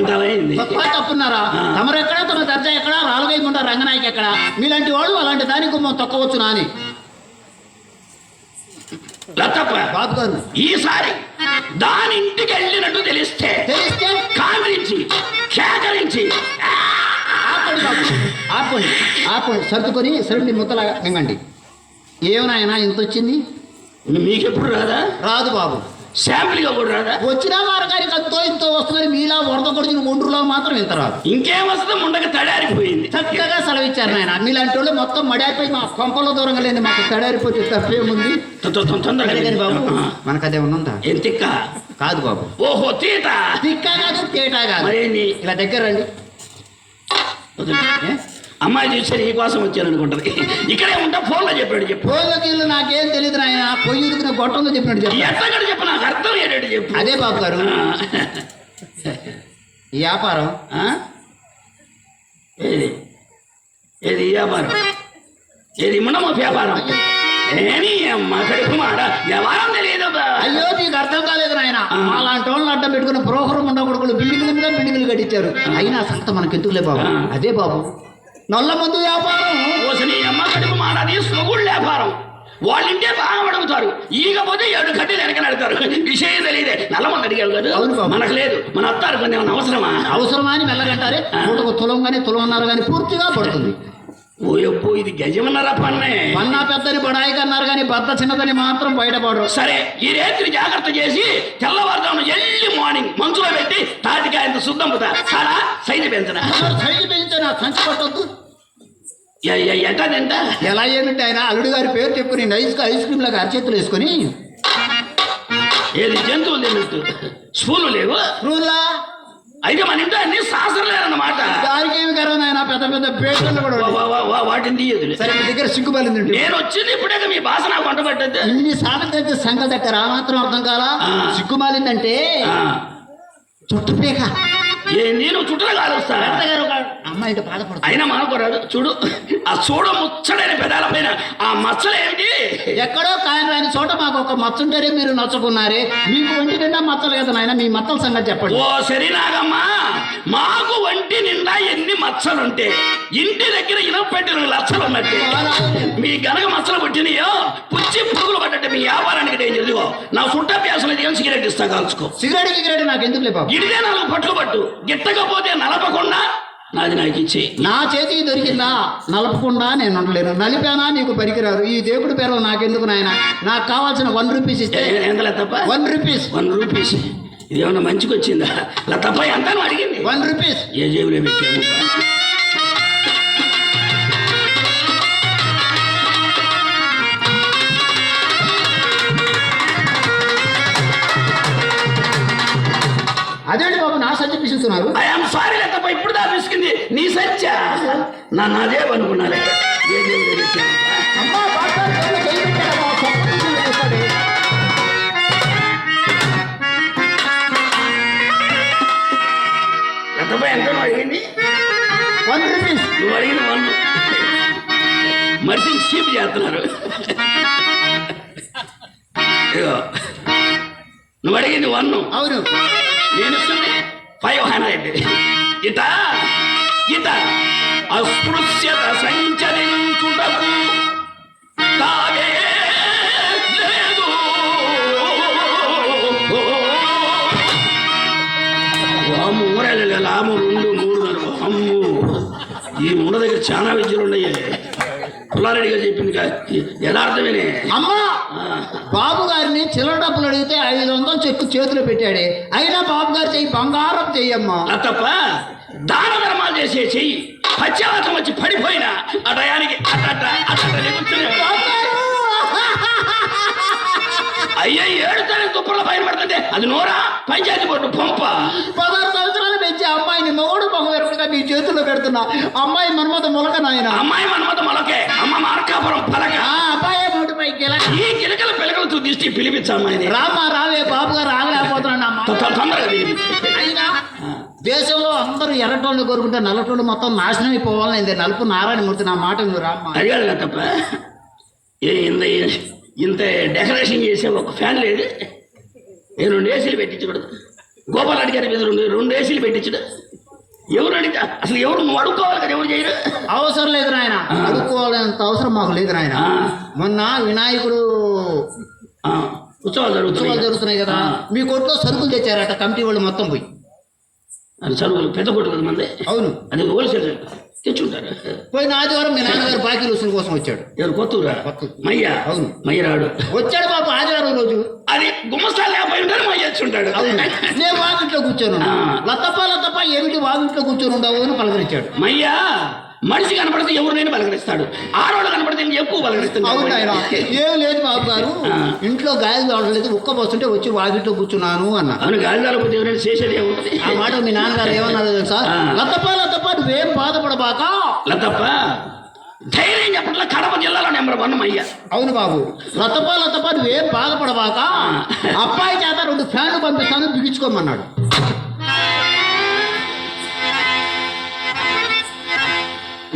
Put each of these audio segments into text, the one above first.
తప్ప తప్పున్నారా. తమరు ఎక్కడ తమ దర్జా ఎక్కడ? రాలుగైకుండా రంగనాయకి ఎక్కడ? మీలాంటి వాళ్ళు అలాంటి దాని గుమ్మం తొక్కవచ్చు నాని ఈసారి దాని ఇంటికి వెళ్ళినట్టు తెలిస్తే తెలిస్తే? కాంగ్రించి కేకరించి! ఆపండి ఆపండి. ఆపండి. సర్దుకొని సరుడి ముద్దలాగా మింగండి. ఏమనాయనా ఇంత వచ్చింది మీకెప్పుడు రాదా? రాదు బాబు. శాంపుల్గా కూడా రాదా వచ్చిన అంతో ఇంతో వస్తుందని మీలా వరద కొడిచిన ఒండ్రులో మాత్రం ఇంత రాదు ఇంకేం వస్తుంది ముండక తడారిపోయింది. చక్కగా సెలవిచ్చారు నాయన. మీలాంటి వాళ్ళు మొత్తం మడారిపోయి మా కొంపల దూరంగా లేని మాకు తడారిపోతే తప్పేముంది? తొందరగా బాబు. మనకు అదే ఉన్నంత ఏం తిక్క? కాదు బాబు. ఓహో తీత? తిక్కా కాదు తేటా కాదు. ఇలా దగ్గర రండి? అమ్మాయి చూస్తే నీ కోసం వచ్చాను అనుకుంటది. ఇక్కడే ఉంటా ఫోన్లో చెప్పాడు చెప్పు. కీళ్ళు నాకేం తెలియదు నాయన పొయ్యి ఉదికిన గొట్టంలో చెప్పినట్టు చెప్పు. ఎట్టగడ చెప్పు నాకు అర్థం ఏంటంటే చెప్పు. అదే బాబు గారు. ఈ వ్యాపారం? ఏది? ఏది ఈ వ్యాపారం? ఏది ఉండమో వ్యాపారం? ఏమి అమ్మ కడుపు మాట వ్యవహారం తెలియదు. అయ్యో నీకు అర్థం కాలేదు నాయన. అలాంటి వాళ్ళని అడ్డం పెట్టుకున్న ప్రోహరం ఉండకూడదు బిల్డింగ్ల మీద బిల్డింగ్లు కట్టించారు. అయినా సంత మనకి ఎందుకులే బాబు. అదే బాబు. నల్ల మందు వ్యాపారం. ఓసి నీ అమ్మ కడుపు అది స్వగుళ్ళు వ్యాపారం. వాళ్ళింటే బాగా అడుగుతారు. ఈగపోతే ఏడు కట్టి వెనక నడతారు. విషయం తెలియదే. నల్లమంది అడిగారు కదా. అవును. మనకు లేదు. మన అత్తారు కొన్ని ఏమైనా అవసరమా? అవసరమా అని మెల్లగంటారే. పూటకు తులం కానీ తులమన్నారు కానీ పూర్తిగా పడుతుంది. ఓ ఎప్పు ఇది గజమన్నరా పన్నే? పన్నా పెద్దని బడాయికి అన్నారు కానీ బద్ద చిన్నదని మాత్రం బయటపడరు. సరే ఈ రేత్రి జాగ్రత్త చేసి తెల్లవారుజామున ఎల్లి మార్నింగ్ మంచులో పెట్టి తాటికాయంత శుద్ధంపుతా సారా సైజు పెంచరా సైజు పెంచితే నా సంచి పట్టొద్దు. ఎట్టా తింట ఎలా ఏమిటి ఆయన అల్లుడు గారి పేరు చెప్పుకుని నైస్గా ఐస్ క్రీమ్ లాగా అరచేతులు వేసుకొని ఏది జంతువులు తిన్నట్టు స్పూన్లు లేవు? రూల్లా అయితే మన ఇంట్లో అన్ని శాస్త్రం లేదన్నమాట దానికి ఏమి కరవ నాయన? పెద్ద పెద్ద పేటలు కూడా వాటిని తీయదులే సరే మీ దగ్గర సిగ్గుపడింది నేను వచ్చింది ఇప్పుడే మీ భాష నాకు వంట పట్టద్దు. ఇన్ని సామెత సంగతి దగ్గర ఆ మాత్రం అర్థం కాలా. సిగ్గుమాలిందంటే చుట్టు పీక. ఏ నేను చుట్టూ కాలుస్తా అత్తగారు ఒక అమ్మాయి ఇటు బాధపడుతుంది. అయినా మనకోరాదు చూడు ఆ చూడ ముచ్చడైన పెదాల పైన ఆ మచ్చలు ఏమిటి? ఎక్కడో కాయన రాని చోట మాకు ఒక మచ్చుంటారే మీరు నచ్చుకున్నారే. మీకు ఒంటి నిండా మచ్చలు కదా నాయన మీ మచ్చల సంగతి చెప్పండి. ఓ సరినాగమ్మా మాకు వంటి నిండా ఎన్ని మచ్చలుంటే ఇంటి దగ్గర ఇనపెట్టిన లచ్చలు ఉన్నట్టే మీ గనక మచ్చలు పుట్టినాయో పుచ్చి పురుగులు పడ్డట్టు మీ వ్యాపారానికి నేను ఎదుగో నా చుట్ట ప్యాసలు ఏం సిగరెట్ ఇస్తా కాల్చుకో. సిగరెట్ గిగరెట్ నాకు ఎందుకులే బాబు? ఇడిదే నాలుగు పట్లు పట్టు. గిట్టకపోతే నలపకుండా? నాది నాకు ఇచ్చే నా చేతికి దొరికిందా? నలపకుండా నేను ఉండలేను. నలిపానా? నీకు పనికిరారు ఈ దేవుడి పేరు నాకెందుకు నాయన? నాకు కావాల్సిన వన్ రూపీస్ ఇస్తే. తప్ప వన్ రూపీస్ వన్ రూపీస్ ఇది ఏమన్నా మంచికి వచ్చిందా తప్ప ఎంత అడిగింది. వన్ రూపీస్ ఏ జేబులో పెట్టాము తీసుకుని పెట్టాడు. ఎంతపై ఎంత అడిగింది వన్ రూపీస్ నువ్వు అడిగిన వన్ మనిషిని చీప్ చేస్తున్నారు. నువ్వు అడిగింది వన్ అవును. నేను ఫైవ్ హండ్రెడ్ ఇత? ఇత? అస్పృశ్యత సంచరించుటకు తావే లేదు. లాము రెండు మూడు నాలుగు. అమ్ము ఈ మూడ దగ్గర చాలా విద్యలు ఉన్నాయి. పుల్లారెడ్డిగా చెప్పింది కా- యథార్థమేనే. అమ్మా బాబు గారిని చిల్లర డబ్బులు అడిగితే ఐదు వందలు చెక్కు చేతిలో పెట్టాడే. అయినా బాబు గారు చెయ్యి బంగారం చెయ్యమ్మా. తప్ప దాన ధర్మాలు చేసే చెయ్యి. పశ్చాత్తం వచ్చి పడిపోయినా ఆ టయానికి అట్ట అట్ట కూర్చునే! అయ్యా ఏడుతానే తుప్పల పైన పడుతుంటే అది నోరా? పంచాయతీ బోర్డు పంప. పదహారు సంవత్సరాలు పెంచి అమ్మాయిని మొగడు మగవెరుడుగా మీ చేతుల్లో పెడుతున్నా. అమ్మాయి మన్మత మొలక నాయన. అమ్మాయి మన్మత మొలకే అమ్మ మార్కాపురం పలక. ఆ అబ్బాయి నోటిపై గిలక ఈ గిలకల పిలకలతో దిష్టి పిలిపించు అమ్మాయిని. రామా రావే బాబు గారు ఆగలేకపోతున్నాడు అమ్మా తొందరగా దేశంలో అందరూ ఎర్రటోళ్ళు కోరుకుంటే నల్లటోళ్ళు మొత్తం నాశనం అయిపోవాలని ఇది నలుపు నారాయణమూర్తి నా మాట నువ్వు రామ్మా అడిగాడు తప్ప. ఇంత ఇంత డెకరేషన్ చేసే ఒక ఫ్యాన్ లేదు. నేను రెండు ఏసీలు పెట్టించకూడదు. గోపాల్ రెడ్డి గారి మీద రెండు రెండు ఏసీలు పెట్టించడు. ఎవరు అడిగితే అసలు ఎవరు నువ్వు అడుక్కోవాలి కదా ఎవరు చేయరు? అవసరం లేదు నాయన. అడుక్కోవాలంత అవసరం మాకు లేదు నాయన. మొన్న వినాయకుడు ఉత్సవాలు ఉత్సవాలు జరుగుతున్నాయి జరుగుతున్నాయి కదా. మీ కొట్లో సరుకులు తెచ్చారట కమిటీ వాళ్ళు మొత్తం పోయి. అది చదువులు పెద్ద కొట్టు కదా మంది అవును. అది హోల్సేల్ తెచ్చుంటారు? పోయిన ఆదివారం మీ నాన్నగారు బాకీ రుసుల కోసం వచ్చాడు. ఎవరు? కొత్తూరా. మయ్య? అవును. మయ్య రాడు వచ్చాడు బాబు ఆదివారం రోజు. అది గుమ్మస్తాలు లేకపోయి ఉంటారు మయ్య వచ్చుంటాడు నేను వాకిట్లో కూర్చొని. లతప్ప లతప్ప ఏమిటి వాకిట్లో కూర్చొని ఉండవు అని పలకరించాడు. మయ్య! మనిషి కనపడితే ఎవరినైనా పలకరిస్తాడు ఆడవాళ్ళు కనపడితే ఎక్కువ పలకరిస్తాడు ఏం లేదు బాబు గారు. ఇంట్లో గాలి కావట్లేదు ఉక్క పోస్తుంటే వచ్చి వాకిట్లో కూర్చున్నాను అన్న. అవును గాలి ఎవరైనా చేసేది ఆ మాట మీ నాన్నగారు ఏమన్నారు తెలుసా. లతప్ప లతప్ప నువ్వేం బాధపడబాక. లతప్ప ధైర్యం చెప్పట్ల కడప జిల్లాలో నెంబర్ వన్ మయ్య. అవును బాబు. లతప్ప లతప్ప నువ్వేం బాధపడబాక. అబ్బాయి చేత రెండు ఫ్యాన్లు పంపిస్తాను బిగించుకోమన్నాడు.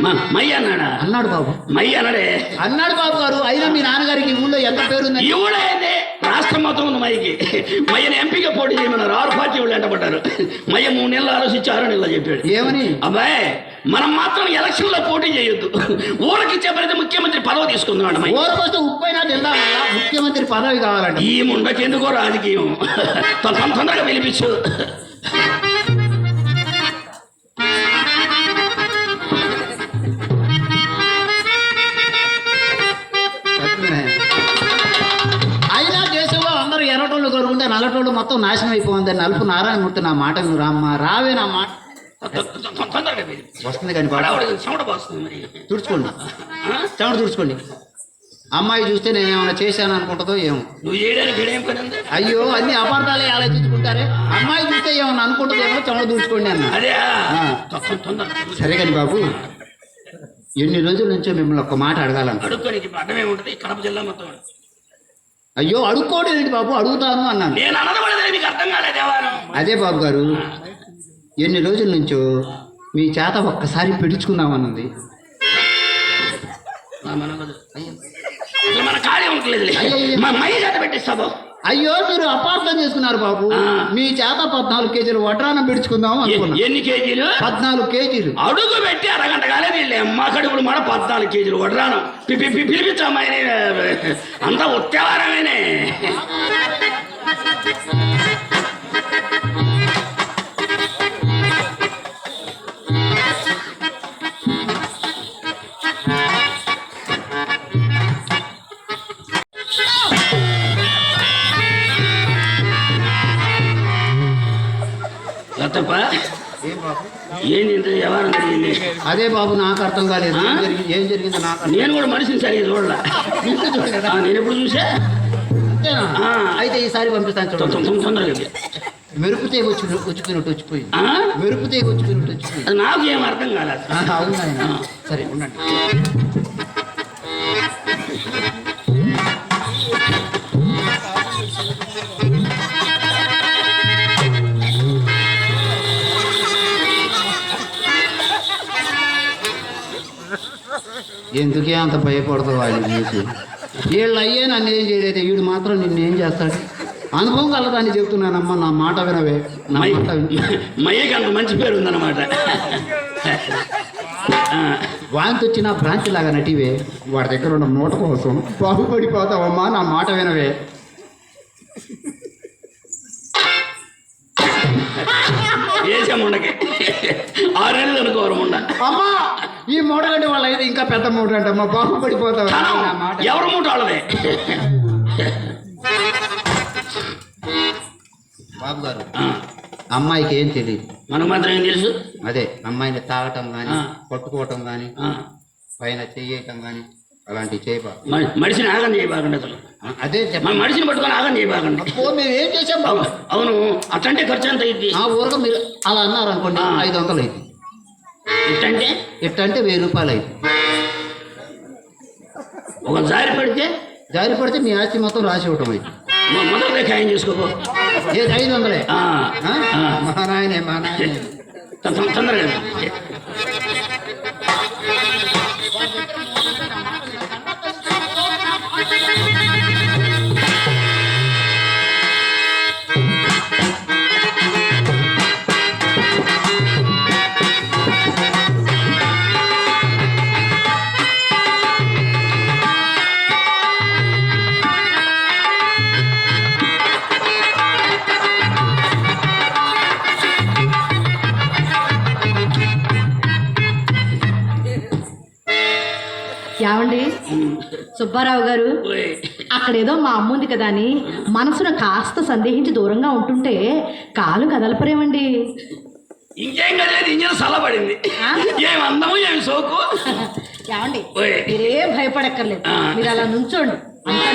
మయ్య అన్నాడా? అన్నాడు బాబు. మయ్య అన్నాడే. అన్నాడు బాబు గారు అయినా మీ నాన్నగారికి ఊళ్ళో ఎంత పేరుందని ఈవిడైంది రాష్ట్రం మొత్తం ఉంది మయ్యకి. మయ్యని ఎంపీగా పోటీ చేయమన్నారు. ఆరు పార్టీ వాళ్ళు ఎంటపడ్డారు మయ్య మూడు నెలలు ఆలోచించి ఆరు నెలలు చెప్పాడు. ఏమని? అబ్బాయి మనం మాత్రం ఎలక్షన్లో పోటీ చేయొద్దు. ఊరికి ప్రతి ముఖ్యమంత్రి పదవి తీసుకుందాం మయ్య. ఓరకొస్తే ఉప్పైనా తిందామల్లా ముఖ్యమంత్రి పదవి కావాలంట. ఈ ముండకెందుకో రాజకీయం. తొందరగా పిలిపించు. నల్లటోళ్ళు మొత్తం నాశనం అయిపోయింది నలుపు నారాయణమూర్తి నా మాట నువ్వు రామ్మ. రావే నా మాట. వస్తుంది కానీ తుడుచుకోండి? చెమట తుడుచుకోండి. అమ్మాయి చూస్తే నేను ఏమైనా చేశాను అనుకుంటుందో ఏమో. అయ్యో అన్ని అపార్థాలే ఆలోచించుకుంటారే. అమ్మాయి చూస్తే ఏమైనా అనుకుంటుందో ఏమో చెమట తుడుచుకోండి అన్న. అదే ఆ. తొందరగా సరే కానీ బాబు ఎన్ని రోజుల నుంచో మిమ్మల్ని ఒక్క మాట అడగాలను అడుక్కోనికి అడ్డమే ఉంటుంది కడప జిల్లా మొత్తం. అయ్యో అడుక్కోవడం ఏంటి బాబు? అడుగుతాను అన్నాను. నేను అన్నదపడేది నీకు అర్థం కాలేదేవాను అదే బాబు గారు ఎన్ని రోజుల నుంచో మీ చేత ఒక్కసారి పిడుచుకుందామన్నది. మన కార్యం ఉండలేదు అయ్యయ్య. మా మయ్య చేత పెట్టిస్తాబో అయ్యో మీరు అపార్థం చేసుకున్నారు బాబు. మీ చేత పద్నాలుగు కేజీలు వడ్రానం పిడుచుకుందాం అనుకున్నా. ఎన్ని కేజీలు? పద్నాలుగు కేజీలు. అడుగు పెట్టి అరగంట కాలేదు వీళ్ళు అమ్మ కడుపులు మన పద్నాలుగు కేజీలు వడ్రాను పిపి పి- పిలిపించమ్మాయి అంతా ఉత్తేవారమేనే అదే బాబు నాకు అర్థం కాలేదు. ఏం జరిగిందో నాకు నేను కూడా మనిషిని సరిగ్గా చూడలా. నేను ఎప్పుడు చూసా. అయితే ఈసారి పంపిస్తాను చూడండి. మెరుపు తీగ వచ్చి వచ్చుకున్నట్టు వచ్చిపోయింది? మెరుపు తీగ వచ్చుకున్నట్టు వచ్చిపోయింది నాకు ఏం అర్థం కాలేదు. అవును. సరే ఉండండి. ఎందుకే అంత భయపడతావు వాళ్ళు చూసి వీళ్ళు అయ్యే నన్ను ఏం చేయలేదు? వీడు మాత్రం నిన్ను ఏం చేస్తాడు? అనుభవం కలదాన్ని చెప్తున్నానమ్మా నా మాట వినవే. నా మాట. మయ్యకి అంత మంచి పేరు ఉందన్నమాట. వాంతి వచ్చిన భ్రాంతి లాగా నటివే. వాడి దగ్గర ఉన్న మూట కోసం బాగుపడిపోతావమ్మా నా మాట వినవే. వేసే ముండకి ఆరేళ్ళు అనుకోరు ముండ అమ్మా ఈ మూట కంటే వాళ్ళు అయితే ఇంకా పెద్ద మూట అంటమ్మా బాగుపడిపోతావు. ధనం నా మాట. ఎవరు మూట వాళ్ళదే? బాబు గారు అమ్మాయికి ఏం తెలియదు మనకు మాత్రం ఏం తెలుసు? అదే అమ్మాయిని తాగటం కానీ ఆ. పట్టుకోవటం కానీ పైన చెయ్యటం కానీ అలాంటివి మ- మనిషిని ఆగం చేయబాకండి అసలు. అదే మన మనిషిని పట్టుకొని ఆగం చేయబాకండి. మేము ఏం చేసాం బాబు? అవు- అవును అట్టంటే ఖర్చు ఎంత అయింది ఆ ఊరగా మీరు అలా అన్నారు అనుకోండి. ఐదు వందలు అయింది ఇట్టంటే? ఎట్టంటే వెయ్యి రూపాయలు అయింది ఒక జారి పెడితే? జారి పడితే మీ ఆస్తి మొత్తం రాసి ఇవ్వటం అయింది మొదలు ఖాయం చేసుకోపో ఏది ఐదు వందలే. మా నాయనే మా నాయనే తొ- తొందరగా సుబ్బారావు గారు. అక్కడేదో మా అమ్మ ఉంది కదా అని మనసును కాస్త సందేహించి దూరంగా ఉంటుంటే కాలు కదలపరేమండి ఇంకేం కదలేదు ఇంజన్ సలబడింది? ఏం అందము ఏమి సోకు ఏమండి. మీరేం భయపడక్కర్లేదు. మీరు అలా నుంచోండి అంతా